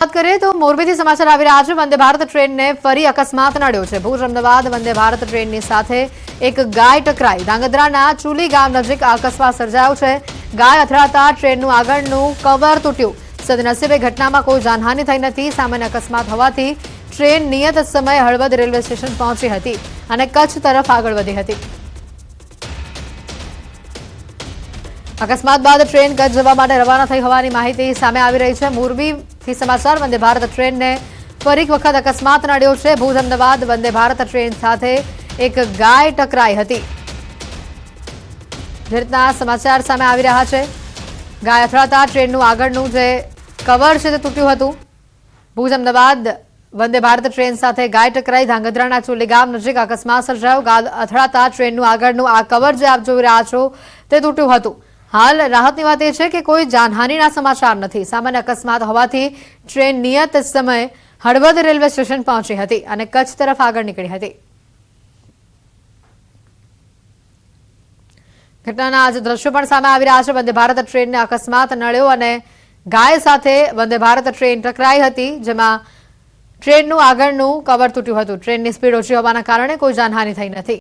વાત કરીએ તો મોરબીથી સમાચાર આવી રહ્યા છે. વંદે ભારત ટ્રેનને ફરી અકસ્માત નડ્યો છે. ભુજ, અમદાવાદ, વંદે ભારત ટ્રેનની સાથે એક ગાય ટકરાઈ. ધાંગધ્રાના ચુલી ગામ નજીક અકસ્માત સર્જાયો છે. ગાય અથડાતા ટ્રેનનું આગળનું કવર તૂટ્યું. સદનસીબે ઘટનામાં કોઈ જાનહાનિ થઈ નથી. સામાન્ય અકસ્માત હોવાથી ટ્રેન નિયત સમયે હળવદ રેલવે સ્ટેશન પહોંચી હતી અને કચ્છ તરફ આગળ વધી હતી. અકસ્માત બાદ ટ્રેન કચ્છ જવા માટે રવાના થઈ હોવાની માહિતી સામે આવી રહી છે. મોરબીથી સમાચાર, વંદે ભારત ટ્રેનને ફરી વખત અકસ્માત નડ્યો છે. ભુજ, અમદાવાદ, વંદે ભારત ટ્રેન સાથે એક ગાય ટકરાઈ હતી. જે રીતના સમાચાર સામે આવી રહ્યા છે. ગાય અથડાતા ટ્રેનનું આગળનું જે કવર છે તે તૂટ્યું હતું. ભુજ, અમદાવાદ, વંદે ભારત ટ્રેન સાથે ગાય ટકરાઈ ધાંગધ્રાના ચુલી ગામ નજીક અકસ્માત સર્જાયો. ગાય અથડાતા ટ્રેનનું આગળનું આ કવર જે આપ જોઈ રહ્યા છો તે તૂટ્યું હતું. હાલ રાહતની વાત એ છે કે કોઈ જાનહાનિના સમાચાર નથી. સામાન્ય અકસ્માત હોવાથી ટ્રેન નિયત સમયે હળવદ રેલવે સ્ટેશન પહોંચી હતી અને કચ્છ તરફ આગળ નીકળી હતી. ઘટનાના આજે દ્રશ્યો પણ સામે આવી રહ્યા છે. વંદે ભારત ટ્રેનને અકસ્માત નડ્યો અને ગાય સાથે વંદે ભારત ટ્રેન ટકરાઈ હતી, જેમાં ટ્રેનનું આગળનું કવર તૂટ્યું હતું. ટ્રેનની સ્પીડ ઓછી હોવાના કારણે કોઈ જાનહાની થઈ નથી.